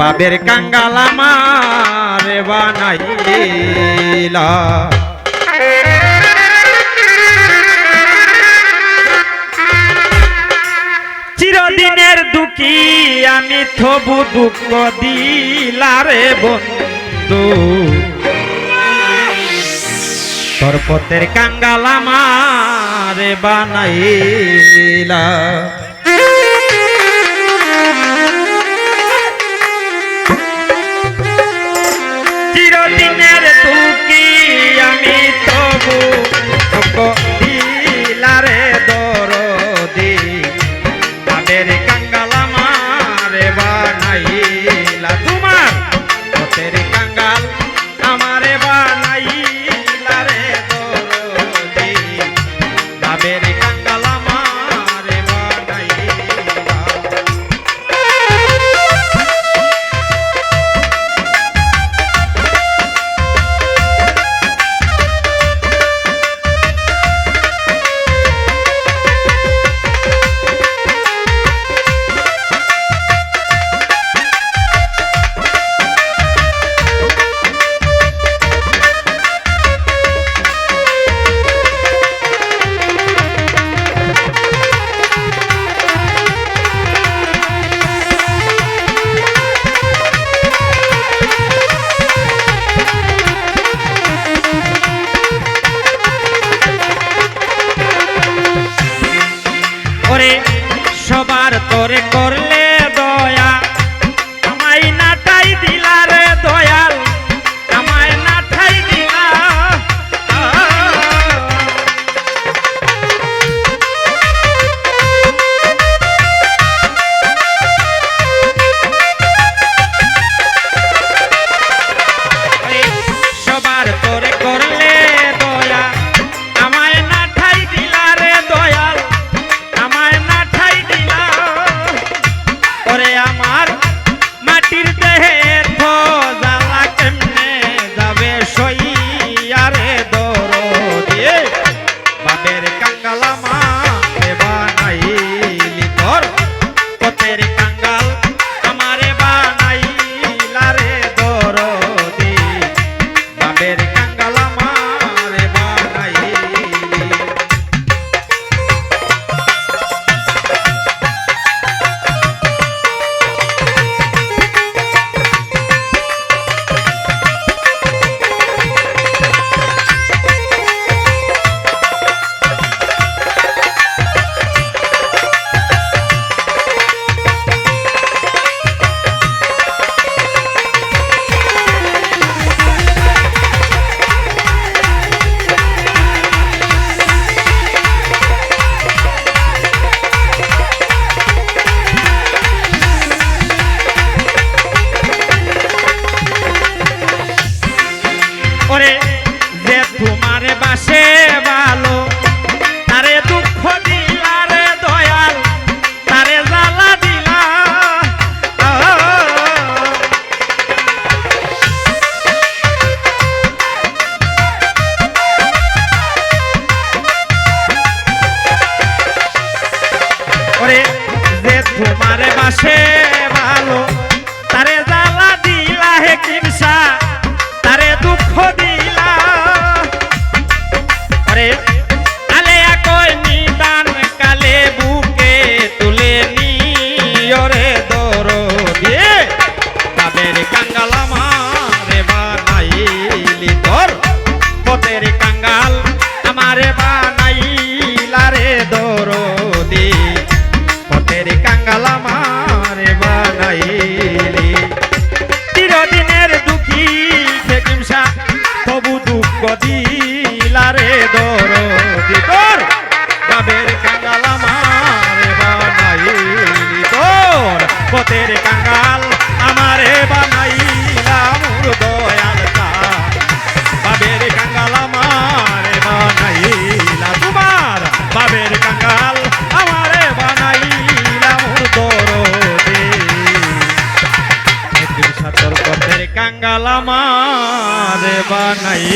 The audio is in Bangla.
বাবের কাঙ্গালামা চিরদিনের দুঃখী আমি থবু দুঃখ দিলারে বন্ধু। তোর পথের কাঙ্গালামা রে বানাইলা। সবার তরে করলে tere যারে বাসে ভালো তারে দুঃখ দিলা রে দয়াল তারে জ্বালা দিলা। ভালো কালামার বানাই